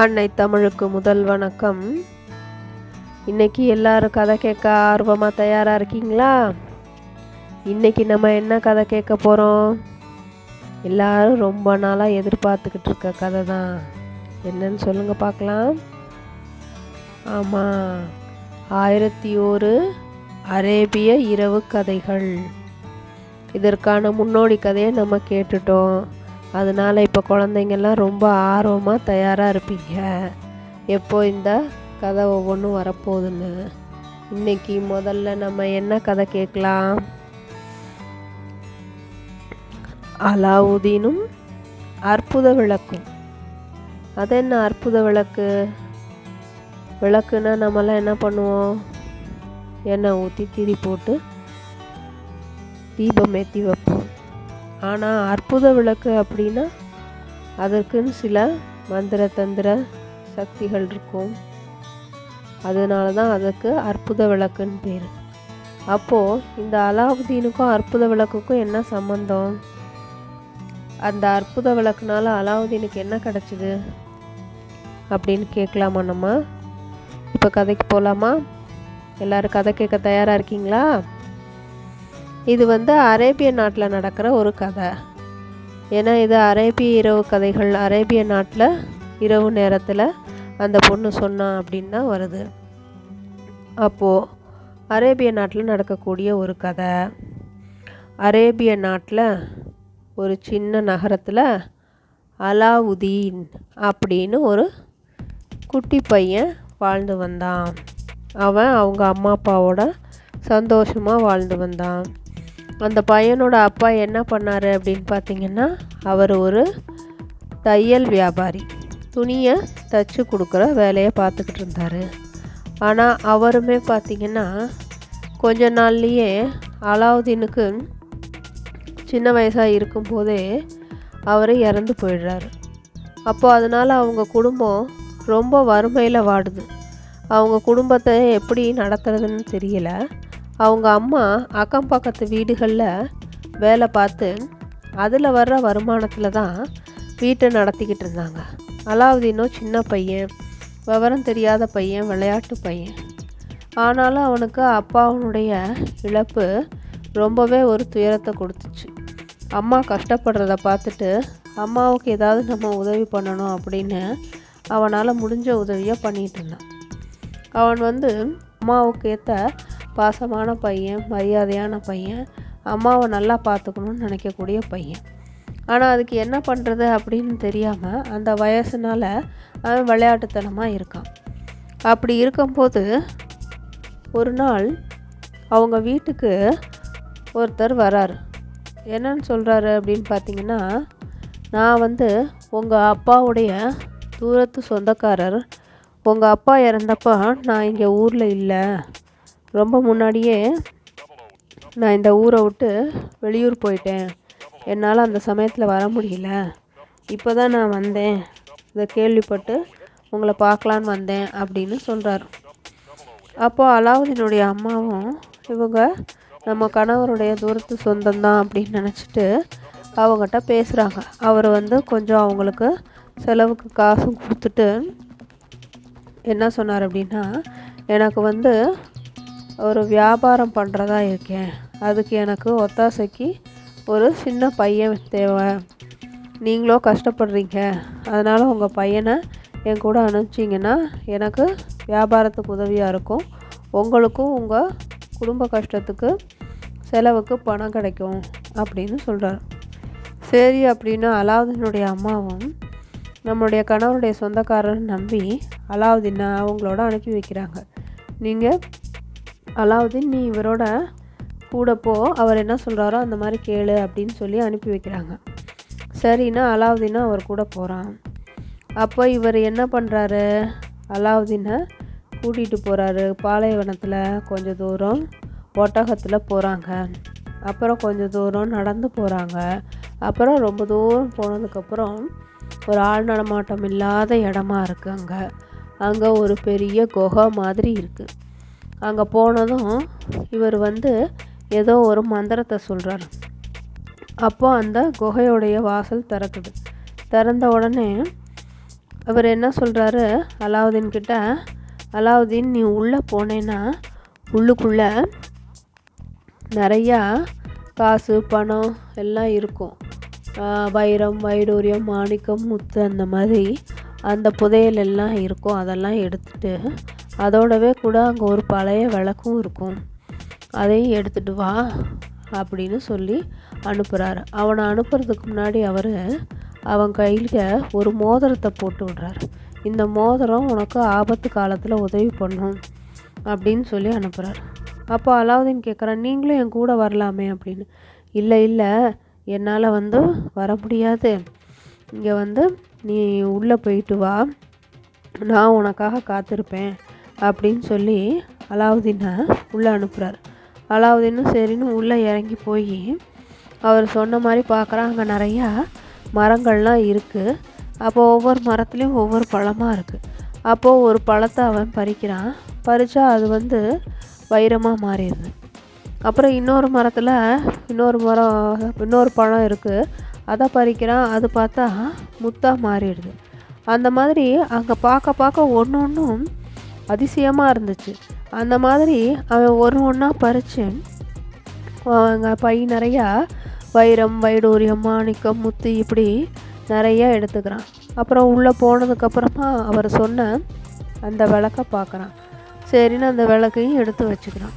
அன்னை தமிழுக்கு முதல் வணக்கம். இன்னைக்கு எல்லாரும் கதை கேட்க ஆர்வமாக தயாராக இருக்கீங்களா? இன்னைக்கு நம்ம என்ன கதை கேட்க போகிறோம் எல்லாரும் ரொம்ப நாளாக எதிர்பார்த்துக்கிட்டு இருக்க கதை தான். என்னன்னு சொல்லுங்கள் பார்க்கலாம். ஆமாம் ஆயிரத்தி ஒரு அரேபிய இரவு கதைகள். இதற்கான முன்னோடி கதையை நம்ம கேட்டுட்டோம். அதனால் இப்போ குழந்தைங்கள்லாம் ரொம்ப ஆர்வமாக தயாராக இருப்பீங்க. எப்போ இந்த கதை ஒவ்வொன்றும் வரப்போகுதுன்னு? இன்னைக்கு முதல்ல நம்ம என்ன கதை கேட்கலாம்? அலாவுதீனும் அற்புத விளக்கும். அது என்ன அற்புத விளக்கு? விளக்குன்னா நம்மலாம் என்ன பண்ணுவோம்? எண்ணெய் ஊற்றி திரி போட்டு தீபம் ஏற்றி வைப்போம். ஆனால் அற்புத விளக்கு அப்படின்னா அதற்குன்னு சில மந்திர தந்திர சக்திகள் இருக்கும். அதனால தான் அதுக்கு அற்புத விளக்குன்னு பேர். அப்போது இந்த அலாவுதீனுக்கும் அற்புத விளக்குக்கும் என்ன சம்மந்தம் அந்த அற்புத விளக்குனால அலாவுதீனுக்கு என்ன கிடச்சிது? அப்படின்னு கேட்கலாமா நம்ம? இப்போ கதைக்கு போகலாமா எல்லோரும் கதை கேட்க தயாராக இருக்கீங்களா? இது வந்து அரேபிய நாட்டில் நடக்கிற ஒரு கதை. ஏன்னா இது அரேபிய இரவு கதைகள். அரேபிய நாட்டில் இரவு நேரத்தில் அந்த பொண்ணு சொன்னா அப்படின்னு தான் வருது. அப்போது அரேபிய நாட்டில் நடக்கக்கூடிய ஒரு கதை. அரேபிய நாட்டில் ஒரு சின்ன நகரத்தில் அலாவுதீன் அப்படின்னு ஒரு குட்டி பையன் வாழ்ந்து வந்தான். அவன் அவங்க அம்மா அப்பாவோட சந்தோஷமாக வாழ்ந்து வந்தான். அந்த பையனோட அப்பா என்ன பண்ணார் அப்படின்னு பார்த்தீங்கன்னா அவர் ஒரு தையல் வியாபாரி. துணியை தச்சு கொடுக்குற வேலையை பார்த்துக்கிட்டு இருந்தார். ஆனால் அவருமே பார்த்திங்கன்னா கொஞ்ச நாள்லேயே அலாவுதீனுக்கு சின்ன வயசாக இருக்கும்போதே அவர் இறந்து போயிடுறாரு. அப்போ அதனால் அவங்க குடும்பம் ரொம்ப வறுமையில் வாடுது. அவங்க குடும்பத்தை எப்படி நடத்துறதுன்னு தெரியல. அவங்க அம்மா அக்கம் பக்கத்து வீடுகளில் வேலை பார்த்து அதில் வர்ற வருமானத்தில் தான் வீட்டை நடத்திக்கிட்டு இருந்தாங்க. அலாவுதீனும் சின்ன பையன் விவரம் தெரியாத பையன் விளையாட்டு பையன். ஆனாலும் அவனுக்கு அப்பாவனுடைய இழப்பு ரொம்பவே ஒரு துயரத்தை கொடுத்துச்சு. அம்மா கஷ்டப்படுறத பார்த்துட்டு அம்மாவுக்கு ஏதாவது நம்ம உதவி பண்ணணும் அப்படின்னு அவனால் முடிஞ்ச உதவியை பண்ணிகிட்டு இருந்தான். அவன் வந்து அம்மாவுக்கு ஏற்ற பாசமான பையன் மரியாதையான பையன் அம்மாவை நல்லா பார்த்துக்கணுன்னு நினைக்கக்கூடிய பையன். ஆனால் அதுக்கு என்ன பண்ணுறது அப்படின்னு தெரியாமல் அந்த வயசுனால் அவன் விளையாட்டுத்தனமாக இருக்கான். அப்படி இருக்கும்போது ஒரு நாள் அவங்க வீட்டுக்கு ஒருத்தர் வராரு. என்னன்னு சொல்கிறாரு அப்படின்னு பார்த்தீங்கன்னா நான் வந்து உங்கள் அப்பாவுடைய தூரத்து சொந்தக்காரர். உங்கள் அப்பா இறந்தப்போ நான் இங்கே ஊரில் இல்லை. ரொம்ப முன்னாடியே நான் இந்த ஊரை விட்டு வெளியூர் போயிட்டேன். என்னால் அந்த சமயத்தில் வர முடியல. இப்போ தான் நான் வந்தேன். இதை கேள்விப்பட்டு உங்களை பார்க்கலான்னு வந்தேன் அப்படின்னு சொல்கிறார் அப்போது அலாவுதீனுடைய அம்மாவும் இவங்க நம்ம கணவருடைய தூரத்து சொந்தம்தான் அப்படின்னு நினச்சிட்டு அவங்ககிட்ட பேசுகிறாங்க அவர் வந்து கொஞ்சம் அவங்களுக்கு செலவுக்கு காசும் கொடுத்துட்டு என்ன சொன்னார் அப்படின்னா எனக்கு வந்து ஒரு வியாபாரம் பண்ணுறதா இருக்கேன். அதுக்கு எனக்கு ஒத்தாசைக்கு ஒரு சின்ன பையன் தேவை. நீங்களோ கஷ்டப்படுறீங்க. அதனால் உங்கள் பையனை என் கூட அனுப்பிச்சிங்கன்னா எனக்கு வியாபாரத்துக்கு உதவியாக இருக்கும். உங்களுக்கும் உங்கள் குடும்ப கஷ்டத்துக்கு செலவுக்கு பணம் கிடைக்கும் அப்படின்னு சொல்கிறார் சரி அப்படின்னு அலாவுதீனுடைய அம்மாவும் நம்மளுடைய கணவருடைய சொந்தக்காரர் நம்பி அலாவுதீனை அவங்களோட அனுப்பி வைக்கிறாங்க. நீங்கள் அலாவுதீன் நீ இவரோட கூட அவர் என்ன சொல்கிறாரோ அந்த மாதிரி கேளு அப்படின்னு சொல்லி அனுப்பி வைக்கிறாங்க. சரின்னா அலாவுதீனா அவர் கூட போகிறான் அப்போ இவர் என்ன பண்ணுறாரு அலாவுதீனை கூட்டிகிட்டு போகிறாரு பாலைவனத்தில் கொஞ்சம் தூரம் ஒட்டகத்தில் போகிறாங்க அப்புறம் கொஞ்சம் தூரம் நடந்து போகிறாங்க அப்புறம் ரொம்ப தூரம் போனதுக்கப்புறம் ஒரு ஆள் நடமாட்டம் இல்லாத இடமா இருக்குது அங்கே. அங்கே ஒரு பெரிய குகை மாதிரி இருக்குது அங்கே போனதும் இவர் வந்து ஏதோ ஒரு மந்திரத்தை சொல்கிறார் அப்போ அந்த குகையுடைய வாசல் திறக்குது. திறந்த உடனே அவர் என்ன சொல்கிறாரு அலாவுதீன் கிட்ட அலாவுதீன் நீ உள்ளே போனேன்னா உள்ளுக்குள்ளே நிறையா காசு பணம் எல்லாம் இருக்கும். வைரம் வைடூரியம் மாணிக்கம் முத்து அந்த மாதிரி அந்த புதையல் எல்லாம் இருக்கும். அதெல்லாம் எடுத்துகிட்டு அதோடவே கூட அங்கே ஒரு பழைய விளக்கும் இருக்கும். அதையும் எடுத்துட்டு வா அப்படின்னு சொல்லி அனுப்புகிறாரு அவனை அனுப்புறதுக்கு முன்னாடி அவர் அவன் கையில் ஒரு மோதிரத்தை போட்டு விடுறாரு. இந்த மோதிரம் உனக்கு ஆபத்து காலத்தில் உதவி பண்ணும் அப்படின்னு சொல்லி அனுப்புகிறார் அப்போ அலாவுதீன் கேட்குறான் நீங்களும் என் கூட வரலாமே அப்படின்னு. இல்லை இல்லை என்னால் வந்து வர முடியாது. இங்கே வந்து நீ உள்ளே போயிட்டு வா. நான் உனக்காக காத்திருப்பேன். அப்படின்னு சொல்லி அலாவுதீனை உள்ளே அனுப்புகிறார் அலாவுதீனும் சரின்னு உள்ளே இறங்கி போய் அவர் சொன்ன மாதிரி பார்க்குறான். அங்கே நிறையா மரங்கள்லாம் இருக்குது அப்போ ஒவ்வொரு மரத்துலேயும் ஒவ்வொரு பழமாக இருக்குது அப்போது ஒரு பழத்தை அவன் பறிக்கிறான். பறித்தா அது வந்து வைரமாக மாறிடுது. அப்புறம் இன்னொரு மரத்தில் இன்னொரு மரம் இன்னொரு பழம் இருக்குது அதை பறிக்கிறான். அது பார்த்தா முத்தாக மாறிடுது. அந்த மாதிரி அங்கே பார்க்க பார்க்க ஒன்று ஒன்றும் அதிசயமாக இருந்துச்சு. அந்த மாதிரி அவன் ஒரு ஒன்றா பறித்து அவங்க பை நிறையா வைரம் வைடூரியம் மாணிக்கம் முத்து இப்படி நிறையா எடுத்துக்கிறான். அப்புறம் உள்ளே போனதுக்கப்புறமா அவர் சொன்ன அந்த விளக்கை பார்க்குறான். சரின்னு அந்த விளக்கையும் எடுத்து வச்சுக்கிறான்.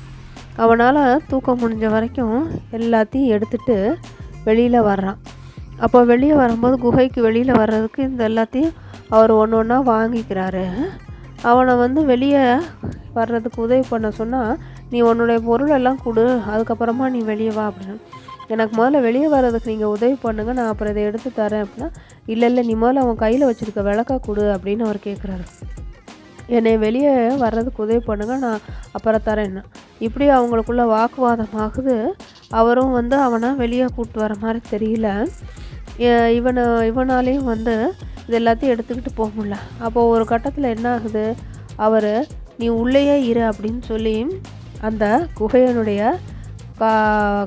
அவனால் தூக்கம் முடிஞ்ச வரைக்கும் எல்லாத்தையும் எடுத்துட்டு வெளியில் வர்றான். அப்போ வெளியே வரும்போது குகைக்கு வெளியில் வர்றதுக்கு இந்த எல்லாத்தையும் அவர் ஒன்று ஒன்றா வாங்கிக்கிறாரு. அவனை வந்து வெளியே வர்றதுக்கு உதவி பண்ண சொன்னால் நீ உன்னுடைய பொருள் எல்லாம் கொடு அதுக்கப்புறமா நீ வெளியே வா அப்படின்னு. எனக்கு முதல்ல வெளியே வர்றதுக்கு நீங்கள் உதவி பண்ணுங்கள் நான் அப்புறம் இதை எடுத்து தரேன் அப்படின்னா இல்லை இல்லை நீ முதல்ல அவன் கையில் வச்சுருக்க விளக்கா கொடு அப்படின்னு அவர் கேட்குறாரு என்னை வெளியே வர்றதுக்கு உதவி பண்ணுங்கள் நான் அப்புறம் தரேன்னா இப்படி அவங்களுக்குள்ள வாக்குவாதம் ஆகுது அவரும் வந்து அவனை வெளியே கூப்பிட்டு வர மாதிரி தெரியல. இவனை இவனாலேயும் வந்து இது எல்லாத்தையும் எடுத்துக்கிட்டு போக முடியல. அப்போது ஒரு கட்டத்தில் என்ன ஆகுது? அவர் நீ உள்ளேயே இரு அப்படின்னு சொல்லி அந்த குகையனுடைய கா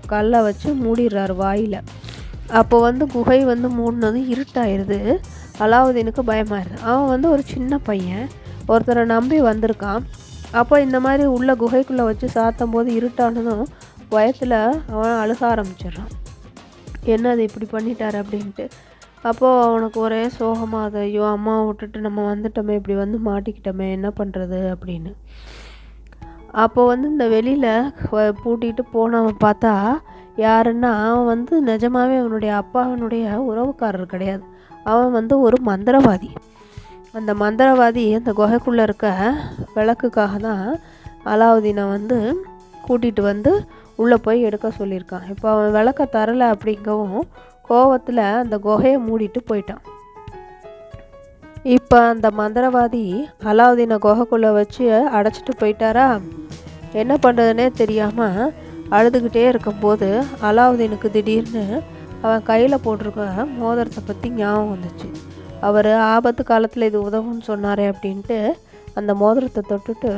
கல்லை வச்சு மூடிடுறாரு வாயில். அப்போ வந்து குகை வந்து மூடினது இருட்டாயிருது. அலாவுதீனுக்கு பயமாயிருது. அவன் வந்து ஒரு சின்ன பையன். ஒருத்தரை நம்பி வந்திருக்கான். அப்போ இந்த மாதிரி உள்ள குகைக்குள்ளே வச்சு சாத்தும் போது இருட்டானதும் பயத்தில் அவன் அழுக ஆரம்பிச்சிடுறான். என்ன அது இப்படி பண்ணிட்டார் அப்படின்ட்டு. அப்போது அவனுக்கு ஒரே சோகமாக அது ஐயோ அம்மாவை விட்டுட்டு நம்ம வந்துட்டோமே இப்படி வந்து மாட்டிக்கிட்டோமே என்ன பண்ணுறது அப்படின்னு. அப்போ வந்து இந்த வெளியில் பூட்டிகிட்டு போனவன் பார்த்தா யாருன்னா அவன் வந்து நிஜமாவே அவனுடைய அப்பாவனுடைய உறவுக்காரர் கிடையாது. அவன் வந்து ஒரு மந்திரவாதி. அந்த மந்திரவாதி அந்த குகைக்குள்ளே இருக்க விளக்குக்காக தான் அலாவுதீனை வந்து கூட்டிகிட்டு வந்து உள்ளே போய் எடுக்க சொல்லியிருக்கான். இப்போ அவன் விளக்க தரலை அப்படிங்கவும் கோவத்தில் அந்த குகையை மூடிட்டு போயிட்டான். இப்போ அந்த மந்திரவாதி அலாவுதீனை குகைக்குள்ளே வச்சு அடைச்சிட்டு போயிட்டாரா? என்ன பண்ணுறதுனே தெரியாமல் அழுதுகிட்டே இருக்கும்போது அலாவுதீனுக்கு திடீர்னு அவன் கையில் போட்டிருக்க மோதிரத்தை பற்றி ஞாபகம் வந்துச்சு. அவர் ஆபத்து காலத்தில் இது உதவும்னு சொன்னாரே அப்படின்ட்டு அந்த மோதிரத்தை தொட்டுட்டு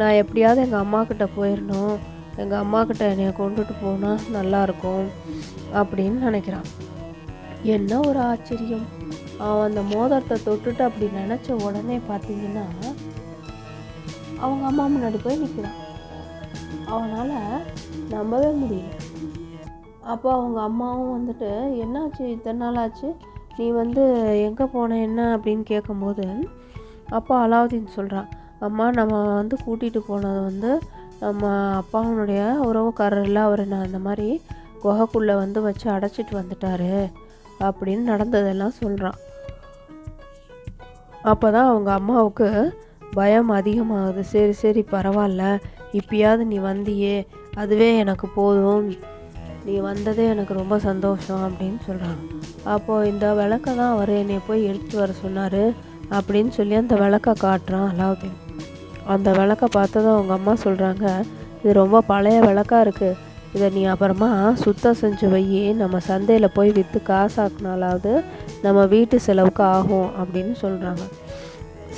நான் எப்படியாவது எங்கள் அம்மாக்கிட்ட போயிடணும் எங்கள் அம்மாக்கிட்ட என்னை கொண்டுட்டு போனால் நல்லாயிருக்கும் அப்படின்னு நினைக்கிறான். என்ன ஒரு ஆச்சரியம். அவன் அந்த மோதிரத்தை தொட்டுட்டு அப்படி நினச்ச உடனே பார்த்தீங்கன்னா அவங்க அம்மா முன்னாடி போய் நிற்கிறான் அவனால் நம்பவே முடியல. அப்போ அவங்க அம்மாவும் வந்துட்டு என்னாச்சு? இத்தனை நாள் ஆச்சு? நீ வந்து எங்கே போன என்ன? அப்படின்னு கேட்கும்போது அப்பா அலாவுதீன் சொல்கிறான் அம்மா நம்ம வந்து கூட்டிகிட்டு போனது வந்து நம்ம அப்பாவுடைய உறவுக்காரரில் அவர் நான் அந்த மாதிரி குகைக்குள்ளே வந்து வச்சு அடைச்சிட்டு வந்துட்டாரு அப்படின்னு நடந்ததெல்லாம் சொல்கிறான் அப்போ தான் அவங்க அம்மாவுக்கு பயம் அதிகமாகுது. சரி சரி பரவாயில்ல. இப்பயாவது நீ வந்தியே. அதுவே எனக்கு போதும். நீ வந்ததே எனக்கு ரொம்ப சந்தோஷம் அப்படின்னு சொல்கிறாங்க அப்போது இந்த விளக்கை தான் அவர் என்னை போய் எடுத்து வர சொன்னார் அப்படின்னு சொல்லி அந்த விளக்கை காட்டுறான் அலாவுதீன். அந்த விளக்கை பார்த்ததும் அவங்க அம்மா சொல்கிறாங்க இது ரொம்ப பழைய விளக்கா இருக்குது இதை நீ அப்புறமா சுத்தம் செஞ்சு வை நம்ம சந்தையில் போய் விற்று காசாக்குனாலாவது நம்ம வீட்டு செலவுக்கு ஆகும் அப்படின்னு சொல்கிறாங்க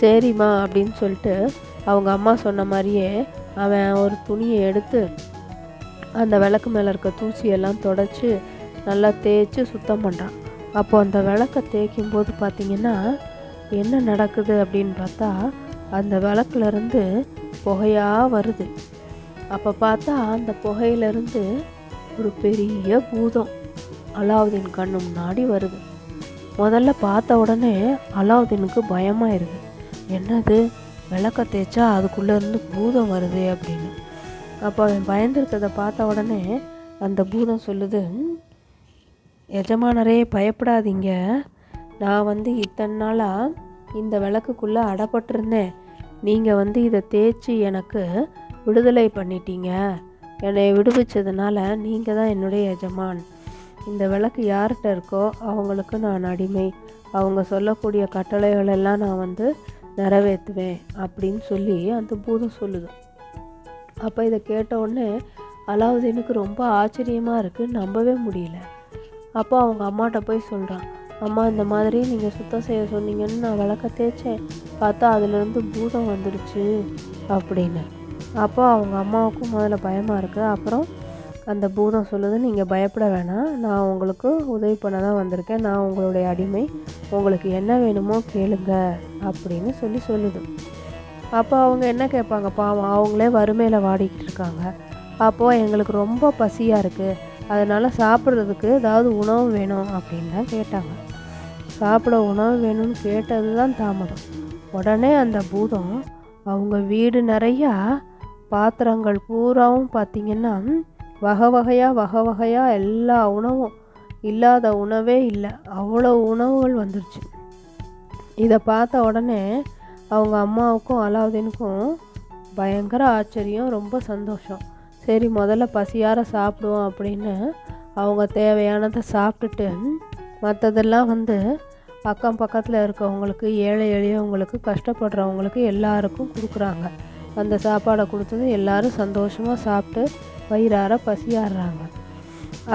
சரிம்மா அப்படின்னு சொல்லிட்டு அவங்க அம்மா சொன்ன மாதிரியே அவன் ஒரு துணியை எடுத்து அந்த விளக்கு மேலே இருக்க தூசியெல்லாம் தொடச்சி நல்லா தேய்ச்சி சுத்தம் பண்ணுறான் அப்போ அந்த விளக்கை தேய்க்கும் போது பார்த்திங்கன்னா என்ன நடக்குது? அப்படின்னு பார்த்தா அந்த விளக்குலேருந்து புகையாக வருது. அப்போ பார்த்தா அந்த புகையிலேருந்து ஒரு பெரிய பூதம் அலாவுதீன் கண்ணு முன்னாடி வருது. முதல்ல பார்த்த உடனே அலாவுதீனுக்கு பயமாயிருது. என்னது? விளக்க தேய்ச்சா அதுக்குள்ளேருந்து பூதம் வருது அப்படின்னு. அப்போ அவன் பயந்துருக்கதை பார்த்த உடனே அந்த பூதம் சொல்லுது எஜமானரே பயப்படாதீங்க. நான் வந்து இத்தனை நாளாக இந்த விளக்குக்குள்ளே அடப்பட்டிருந்தேன் நீங்கள் வந்து இதை தேய்ச்சி எனக்கு விடுதலை பண்ணிட்டீங்க. என்னை விடுவிச்சதுனால நீங்கள் தான் என்னுடைய எஜமான். இந்த விளக்கு யார்கிட்ட இருக்கோ அவங்களுக்கு நான் அடிமை. அவங்க சொல்லக்கூடிய கட்டளைகளெல்லாம் நான் வந்து நிறைவேற்றுவேன் அப்படின்னு சொல்லி அந்த பூதம் சொல்லுது. அப்போ இதை கேட்ட உடனே அலாவுதீனுக்கு ரொம்ப ஆச்சரியமாக இருக்குது நம்பவே முடியல. அப்போ அவங்க அம்மாட்ட போய் சொல்கிறான் அம்மா இந்த மாதிரி நீங்கள் சுத்தம் செய்ய சொன்னீங்கன்னு நான் விளக்க தேய்ச்சேன். பார்த்தா அதுலேருந்து பூதம் வந்துடுச்சு அப்படின்னு. அப்போ அவங்க அம்மாவுக்கும் முதல்ல பயமாக இருக்குது அப்புறம் அந்த பூதம் சொல்லுது நீங்கள் பயப்பட வேணாம். நான் உங்களுக்கு உதவி பண்ண தான் வந்திருக்கேன். நான் உங்களுடைய அடிமை. உங்களுக்கு என்ன வேணுமோ கேளுங்க அப்படின்னு சொல்லி சொல்லுது. அப்போ அவங்க என்ன கேட்பாங்க? பாவம் அவங்களே வறுமையில் வாடிக்கிட்டு இருக்காங்க. அப்போது எங்களுக்கு ரொம்ப பசியாக இருக்குது அதனால் சாப்பிட்றதுக்கு ஏதாவது உணவு வேணும் அப்படின்னு தான் கேட்டாங்க. சாப்பிட உணவு வேணும்னு கேட்டது தான் தாமதம். உடனே அந்த பூதம் அவங்க வீடு நிறையா பாத்திரங்கள் பூராவும் பார்த்திங்கன்னா வகை வகையாக வகை வகையாக எல்லா உணவும் இல்லாத உணவே இல்லை. அவ்வளோ உணவுகள் வந்துருச்சு. இதை பார்த்த உடனே அவங்க அம்மாவுக்கும் அலாவுதீனுக்கும் பயங்கர ஆச்சரியம் ரொம்ப சந்தோஷம். சரி முதல்ல பசியார சாப்பிடுவோம் அப்படின்னு அவங்க தேவையானதை சாப்பிட்டுட்டு மற்றதெல்லாம் வந்து அக்கம் பக்கத்தில் இருக்கவங்களுக்கு ஏழை எளியவங்களுக்கு கஷ்டப்படுறவங்களுக்கு எல்லாருக்கும் கொடுக்குறாங்க. அந்த சாப்பாடை கொடுத்தது எல்லாரும் சந்தோஷமாக சாப்பிட்டு வயிறார பசியாடுறாங்க.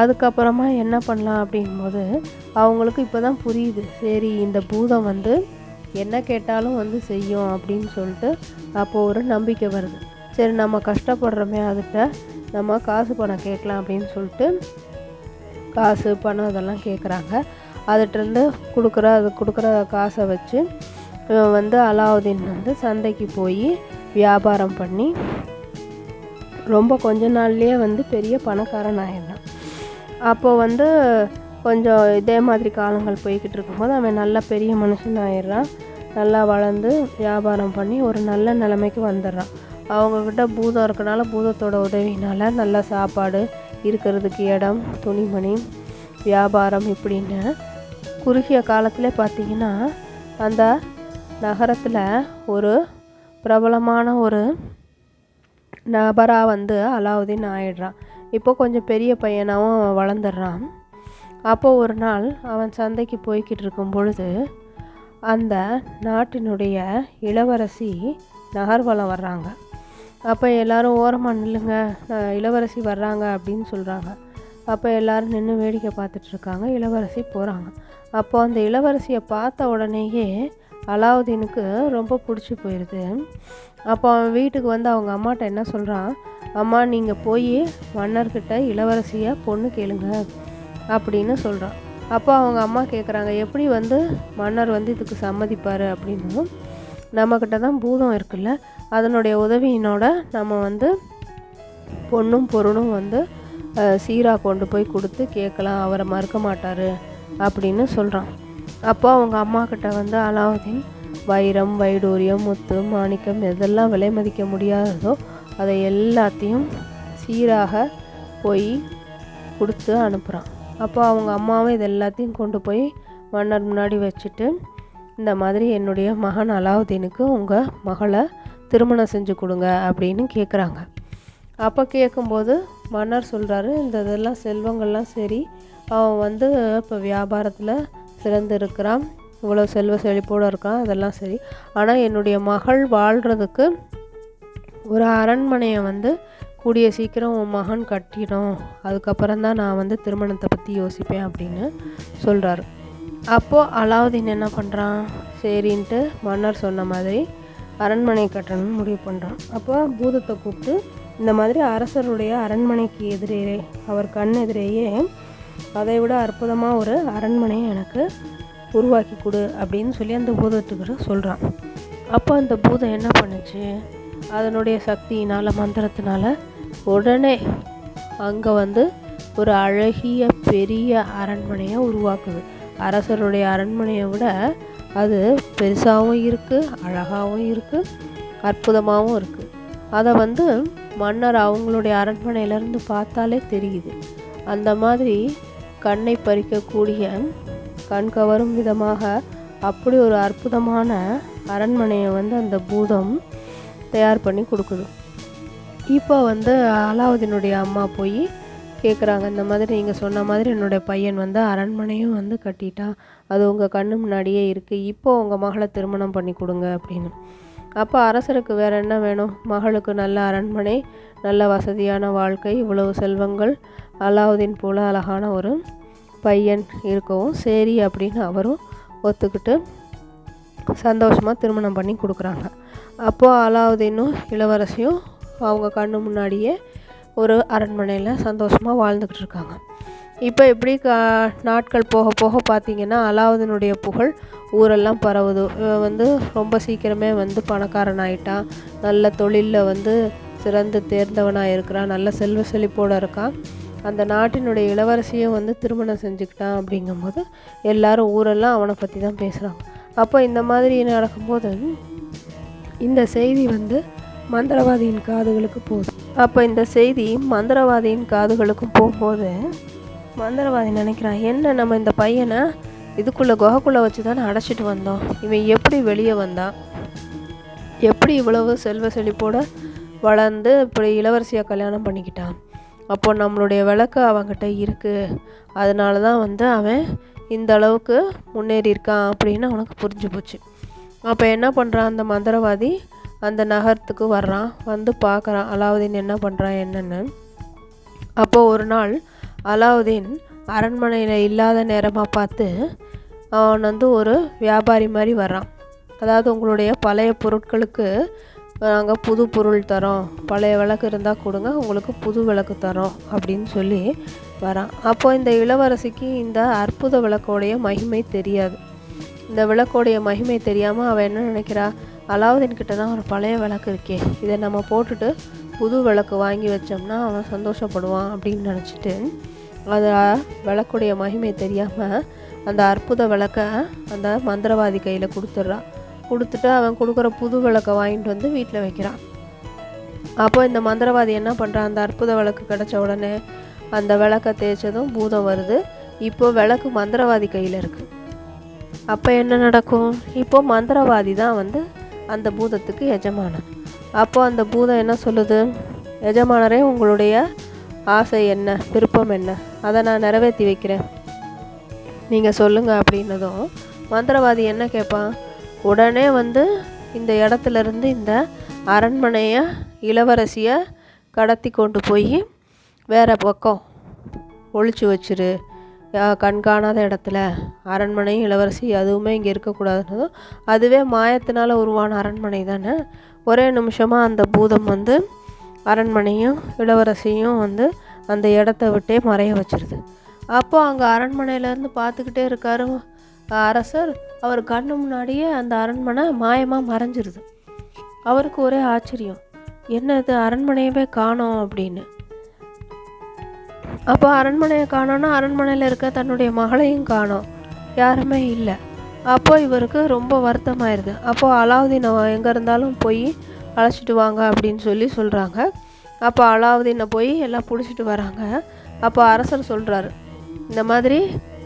அதுக்கப்புறமா என்ன பண்ணலாம் அப்படிங்கும்போது அவங்களுக்கு இப்போ தான் புரியுது. சரி இந்த பூதம் வந்து என்ன கேட்டாலும் வந்து செய்யும் அப்படின்னு சொல்லிட்டு அப்போது ஒரு நம்பிக்கை வருது. சரி நம்ம கஷ்டப்படுறோமே அதுகிட்ட நம்ம காசு பணம் கேட்கலாம் அப்படின்னு சொல்லிட்டு காசு பணம் இதெல்லாம் கேட்குறாங்க அதுகிட்டருந்து கொடுக்குற அது கொடுக்குற காசை வச்சு இவன் வந்து அலாவுதீன் வந்து சந்தைக்கு போய் வியாபாரம் பண்ணி ரொம்ப கொஞ்ச நாள்லேயே வந்து பெரிய பணக்காரன் ஆயிடுறான். அப்போ வந்து கொஞ்சம் இதே மாதிரி காலங்கள் போய்கிட்டு இருக்கும்போது அவன் நல்ல பெரிய மனுஷன் ஆயிடுறான். நல்லா வளர்ந்து வியாபாரம் பண்ணி ஒரு நல்ல நிலைமைக்கு வந்துடுறான். அவங்கக்கிட்ட பூதம் இருக்கனால பூதத்தோட உதவினால் நல்ல சாப்பாடு இருக்கிறதுக்கு இடம் துணிமணி வியாபாரம் இப்படின்னு குறுகிய காலத்தில் பார்த்திங்கன்னா அந்த நகரத்தில் ஒரு பிரபலமான ஒரு நபராக வந்து அலாவுதீன் ஆயிடுறான். இப்போ கொஞ்சம் பெரிய பையனாகவும் அவன் வளர்ந்துடுறான். அப்போ ஒரு நாள் அவன் சந்தைக்கு போய்கிட்டு இருக்கும் பொழுது அந்த நாட்டினுடைய இளவரசி நகர்வலம் வர்றாங்க. அப்போ எல்லாரும் ஓரமாக நில்லுங்க இளவரசி வர்றாங்க அப்படின்னு சொல்கிறாங்க அப்போ எல்லாரும் நின்று வேடிக்கை பார்த்துட்ருக்காங்க இளவரசி போகிறாங்க அப்போ அந்த இளவரசியை பார்த்த உடனேயே அலாவுதீனுக்கு ரொம்ப பிடிச்சி போயிடுது அப்போ அவன் வீட்டுக்கு வந்து அவங்க அம்மாட்ட என்ன சொல்கிறான் அம்மா நீங்கள் போய் மன்னர்கிட்ட இளவரசியை பொண்ணு கேளுங்க அப்படின்னு சொல்கிறான் அப்போ அவங்க அம்மா கேட்குறாங்க எப்படி வந்து மன்னர் வந்து இதுக்கு சம்மதிப்பார்? அப்படின்னு. நம்மக்கிட்ட தான் பூதம் இருக்குல்ல அதனுடைய உதவியினோட நம்ம வந்து பொண்ணும் பொருளும் வந்து சீராக கொண்டு போய் கொடுத்து கேட்கலாம் அவரை மறுக்க மாட்டார் அப்படின்னு சொல்கிறான் அப்போ அவங்க அம்மா கிட்ட வந்து அலாவுதீன் வைரம் வைடூரியம் முத்து மாணிக்கம் எதெல்லாம் விலை மதிக்க முடியாததோ அதை எல்லாத்தையும் சீராக போய் கொடுத்து அனுப்புகிறான் அப்போ அவங்க அம்மாவும் இது எல்லாத்தையும் கொண்டு போய் மன்னர் முன்னாடி வச்சுட்டு இந்த மாதிரி என்னுடைய மகன் அலாவுதீனுக்கு உங்கள் மகளை திருமணம் செஞ்சு கொடுங்க அப்படின்னு கேட்குறாங்க அப்போ கேட்கும்போது மன்னர் சொல்கிறாரு இந்த இதெல்லாம் செல்வங்கள்லாம் சரி அவன் வந்து இப்போ வியாபாரத்தில் சிறந்து இருக்கிறான் இவ்வளோ செல்வ செழிப்போடு இருக்கான் அதெல்லாம் சரி. ஆனால் என்னுடைய மகள் வாழ்கிறதுக்கு ஒரு அரண்மனையை வந்து கூடிய சீக்கிரம் உன் மகன் கட்டிடும் அதுக்கப்புறம் தான் நான் வந்து திருமணத்தை பற்றி யோசிப்பேன் அப்படின்னு சொல்கிறாரு அப்போது அலாவுதீன் என்ன பண்ணுறான் சரின்ட்டு மன்னர் சொன்ன மாதிரி அரண்மனை கட்டணும்னு முடிவு பண்ணுறான் அப்போ பூதத்தை கூப்பிட்டு இந்த மாதிரி அரசருடைய அரண்மனைக்கு எதிரே அவர் கண் எதிரேயே அதை விட அற்புதமாக ஒரு அரண்மனையை எனக்கு உருவாக்கி கொடு அப்படின்னு சொல்லி அந்த பூதத்துக்கிட்ட சொல்கிறான் அப்போ அந்த பூதம் என்ன பண்ணுச்சு? அதனுடைய சக்தியினால் மந்திரத்தினால உடனே அங்கே வந்து ஒரு அழகிய பெரிய அரண்மனையை உருவாக்குது. அரசருடைய அரண்மனையை விட அது பெருசாகவும் இருக்குது அழகாகவும் இருக்குது அற்புதமாகவும் இருக்குது அதை வந்து மன்னர் அவங்களுடைய அரண்மனையிலேருந்து பார்த்தாலே தெரியுது. அந்த மாதிரி கண்ணை பறிக்கக்கூடிய கண் கவரும் விதமாக அப்படி ஒரு அற்புதமான அரண்மனையை வந்து அந்த பூதம் தயார் பண்ணி கொடுக்குது. இப்போ வந்து அலாவுதீனுடைய அம்மா போய் கேட்குறாங்க இந்த மாதிரி நீங்கள் சொன்ன மாதிரி என்னுடைய பையன் வந்து அரண்மனையும் வந்து கட்டிட்டான் அது உங்கள் கண்ணு முன்னாடியே இருக்குது இப்போ உங்கள் மகளை திருமணம் பண்ணி கொடுங்க அப்படின்னு. அப்போ அரசருக்கு வேறு என்ன வேணும்? மகளுக்கு நல்ல அரண்மனை நல்ல வசதியான வாழ்க்கை இவ்வளவு செல்வங்கள் அலாவுதீன் போல் அழகான ஒரு பையன் இருக்கவும் சரி அப்படின்னு அவரும் ஒத்துக்கிட்டு சந்தோஷமாக திருமணம் பண்ணி கொடுக்குறாங்க. அப்போது அலாவுதீனும் இளவரசியும் அவங்க கண்ணு முன்னாடியே ஒரு அரண்மனையில் சந்தோஷமாக வாழ்ந்துக்கிட்டு இருக்காங்க இப்போ எப்படி கா நாட்கள் போக போக பார்த்தீங்கன்னா அலாவுதீனுடைய புகழ் ஊரெல்லாம் பரவுது. வந்து ரொம்ப சீக்கிரமே வந்து பணக்காரன் ஆயிட்டான் நல்ல தொழிலில் வந்து சிறந்து தேர்ந்தவனாக இருக்கிறான் நல்ல செல்வ செழிப்போடு இருக்கான் அந்த நாட்டினுடைய இளவரசியும் வந்து திருமணம் செஞ்சுக்கிட்டான் அப்படிங்கும்போது எல்லாரும் ஊரெல்லாம் அவனை பற்றி தான் பேசுகிறாங்க அப்போ இந்த மாதிரி நடக்கும்போது இந்த செய்தி வந்து மந்திரவாதியின் காதுகளுக்கு போகுது. அப்போ இந்த செய்தி மந்திரவாதியின் காதுகளுக்கும் போகும்போது மந்திரவாதி நினைக்கிறான் என்ன நம்ம இந்த பையனை இதுக்குள்ளே குகைக்குள்ளே வச்சு தானே அடைச்சிட்டு வந்தோம்? இவன் எப்படி வெளியே வந்தான் எப்படி இவ்வளவு செல்வ செழிப்போடு வளர்ந்து இப்படி இளவரசியாக கல்யாணம் பண்ணிக்கிட்டான்? அப்போ நம்மளுடைய விளக்கு அவன்கிட்ட இருக்குது அதனால தான் வந்து அவன் இந்த அளவுக்கு முன்னேறி இருக்கான் அப்படின்னு அவனுக்கு புரிஞ்சு போச்சு. அப்போ என்ன பண்ணுறான் அந்த மந்திரவாதி? அந்த நகரத்துக்கு வர்றான் வந்து பார்க்குறான் அலாவுதீன் என்ன பண்ணுறான் என்னென்னு. அப்போது ஒரு நாள் அலாவுதீன் அரண்மனையில் இல்லாத நேரமாக பார்த்து அவன் வந்து ஒரு வியாபாரி மாதிரி வர்றான். அதாவது உங்களுடைய பழைய பொருட்களுக்கு நாங்கள் புது பொருள் தரோம். பழைய விளக்கு இருந்தால் கொடுங்க உங்களுக்கு புது விளக்கு தரோம் அப்படின்னு சொல்லி வரான் அப்போ இந்த இளவரசிக்கு இந்த அற்புத விளக்கோடைய மகிமை தெரியாது. இந்த விளக்கோடைய மகிமை தெரியாமல் அவள் என்ன நினைக்கிறா? அலாவுதீன் கிட்ட தான் ஒரு பழைய விளக்கு இருக்கே. இதை நம்ம போட்டுட்டு புது விளக்கு வாங்கி வச்சோம்னா அவன் சந்தோஷப்படுவான் அப்படின்னு நினச்சிட்டு அதை விளக்குடைய மகிமை தெரியாமல் அந்த அற்புத விளக்கை அந்த மந்திரவாதி கையில் கொடுத்துட்றான் கொடுத்துட்டு அவன் கொடுக்குற புது விளக்கை வாங்கிட்டு வந்து வீட்டில் வைக்கிறான். அப்போ இந்த மந்திரவாதி என்ன பண்ணுறான் அந்த அற்புத விளக்கு கிடச்ச உடனே அந்த விளக்கை தேய்ச்சதும் பூதம் வருது. இப்போ விளக்கு மந்திரவாதி கையில் இருக்குது அப்போ என்ன நடக்கும்? இப்போ மந்திரவாதி தான் வந்து அந்த பூதத்துக்கு எஜமானன் அப்போ அந்த பூதம் என்ன சொல்லுது? எஜமானரே உங்களுடைய ஆசை என்ன? விருப்பம் என்ன? அதை நான் நிறைவேற்றி வைக்கிறேன். நீங்கள் சொல்லுங்கள் அப்படின்னதும் மந்திரவாதி என்ன கேட்பான் உடனே வந்து இந்த இடத்துலேருந்து இந்த அரண்மனையை இளவரசியை கடத்தி கொண்டு போய் வேறு பக்கம் ஒழிச்சு வச்சிரு. கண்காணாத இடத்துல. அரண்மனை இளவரசி அதுவுமே இங்கே இருக்கக்கூடாதுன்னதும் அதுவே மாயத்தினால் உருவான அரண்மனை தானே. ஒரே நிமிஷமாக அந்த பூதம் வந்து அரண்மனையும் இளவரசியும் வந்து அந்த இடத்த விட்டே மறைய வச்சிருது. அப்போ அங்கே அரண்மனையிலேருந்து பார்த்துக்கிட்டே இருக்காரு அரசர். அவர் கண்ணு முன்னாடியே அந்த அரண்மனை மாயமாக மறைஞ்சிருது. அவருக்கு ஒரே ஆச்சரியம். என்ன இது அரண்மனையவே காணோம் அப்படின்னு. அப்போ அரண்மனையை காணோன்னா அரண்மனையில் இருக்க தன்னுடைய மகளையும் காணோம். யாருமே இல்லை. அப்போ இவருக்கு ரொம்ப வருத்தமாயிருது. அப்போது அலாவுதீன் எங்கே இருந்தாலும் போய் அழைச்சிட்டு வாங்க அப்படின்னு சொல்லி சொல்கிறாங்க அப்போ அலாவுதீனை போய் எல்லாம் பிடிச்சிட்டு வராங்க. அப்போ அரசர் சொல்கிறாரு இந்த மாதிரி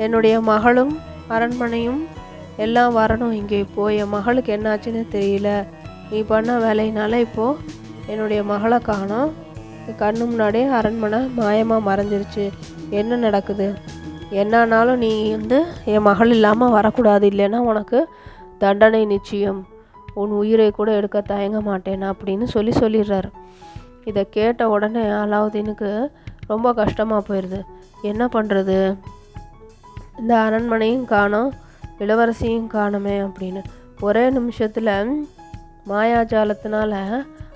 என்னுடைய மகளும் அரண்மனையும் எல்லாம் வரணும். இங்கே இப்போது என் மகளுக்கு என்னாச்சுன்னு தெரியல. நீ பண்ண வேலையினால இப்போது என்னுடைய மகளை காணோம். கண்ணு முன்னாடியே அரண்மனை மாயமாக மறைஞ்சிருச்சு. என்ன நடக்குது? என்னானாலும் நீ வந்து என் மகள் இல்லாமல் வரக்கூடாது இல்லைன்னா உனக்கு தண்டனை நிச்சயம். உன் உயிரை கூட எடுக்க தயங்க மாட்டேன் அப்படின்னு சொல்லி சொல்லிடுறாரு. இதை கேட்ட உடனே அலாவுதீனுக்கு ரொம்ப கஷ்டமாக போயிடுது என்ன பண்ணுறது இந்த அரண்மனையும் காணும் இளவரசியும் காணுமே அப்படின்னு. ஒரே நிமிஷத்தில் மாயாஜாலத்தினால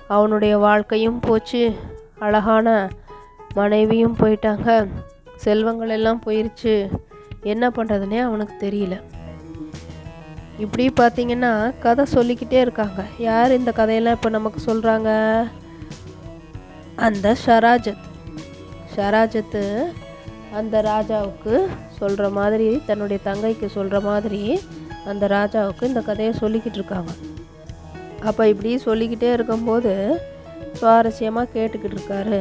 அவனுடைய வாழ்க்கையும் போச்சு. அழகான மனைவியும் போயிட்டாங்க. செல்வங்கள் எல்லாம் போயிருச்சு. என்ன பண்ணுறதுனே அவனுக்கு தெரியல. இப்படி பார்த்தீங்கன்னா கதை சொல்லிக்கிட்டே இருக்காங்க. யார் இந்த கதையெல்லாம் இப்போ நமக்கு சொல்கிறாங்க அந்த ஷராஜத். ஷராஜத்து அந்த ராஜாவுக்கு சொல்கிற மாதிரி தன்னுடைய தங்கைக்கு சொல்கிற மாதிரி அந்த ராஜாவுக்கு இந்த கதையை சொல்லிக்கிட்டு இருக்காங்க. அப்போ இப்படி சொல்லிக்கிட்டே இருக்கும்போது சுவாரஸ்யமாக கேட்டுக்கிட்டு இருக்காரு.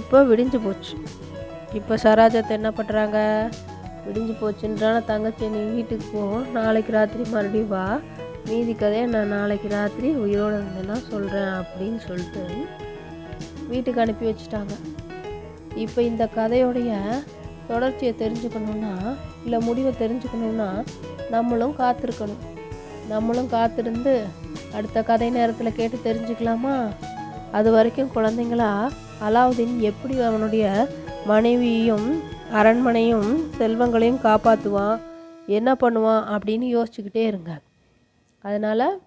இப்போ விடிஞ்சு போச்சு. இப்போ சராஜத்தை என்ன பண்ணுறாங்க விடிஞ்சு போச்சுன்றான தங்கச்சி நீ வீட்டுக்கு போ. நாளைக்கு ராத்திரி மறுபடியும் வா. மீதி கதையை நான் நாளைக்கு ராத்திரி உயிரோடு இருந்தேன்னா சொல்கிறேன் அப்படின்னு சொல்லிட்டு வீட்டுக்கு அனுப்பி வச்சுட்டாங்க. இப்போ இந்த கதையோடைய தொடர்ச்சியை தெரிஞ்சுக்கணுன்னா இல்லை முடிவை தெரிஞ்சுக்கணுன்னா நம்மளும் காத்திருக்கணும். நம்மளும் காத்திருந்து அடுத்த கதை நேரத்தில் கேட்டு தெரிஞ்சுக்கலாமா? அது வரைக்கும் குழந்தைங்களா அலாவுதீன் எப்படி அவனுடைய மனைவியையும் அரண்மனையும் செல்வங்களையும் காப்பாற்றுவான் என்ன பண்ணுவான் அப்படின்னு யோசிச்சுக்கிட்டே இருங்க. அதனால்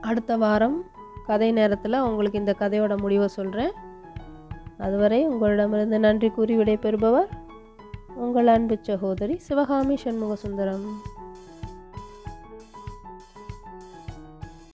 அடுத்த வாரம் கதை நேரத்தில் உங்களுக்கு இந்த கதையோட முடிவை சொல்கிறேன் அதுவரை உங்களிடமிருந்து நன்றி கூறி விடைபெறுபவர் உங்கள் அன்பு சகோதரி சிவகாமி சண்முக சுந்தரம்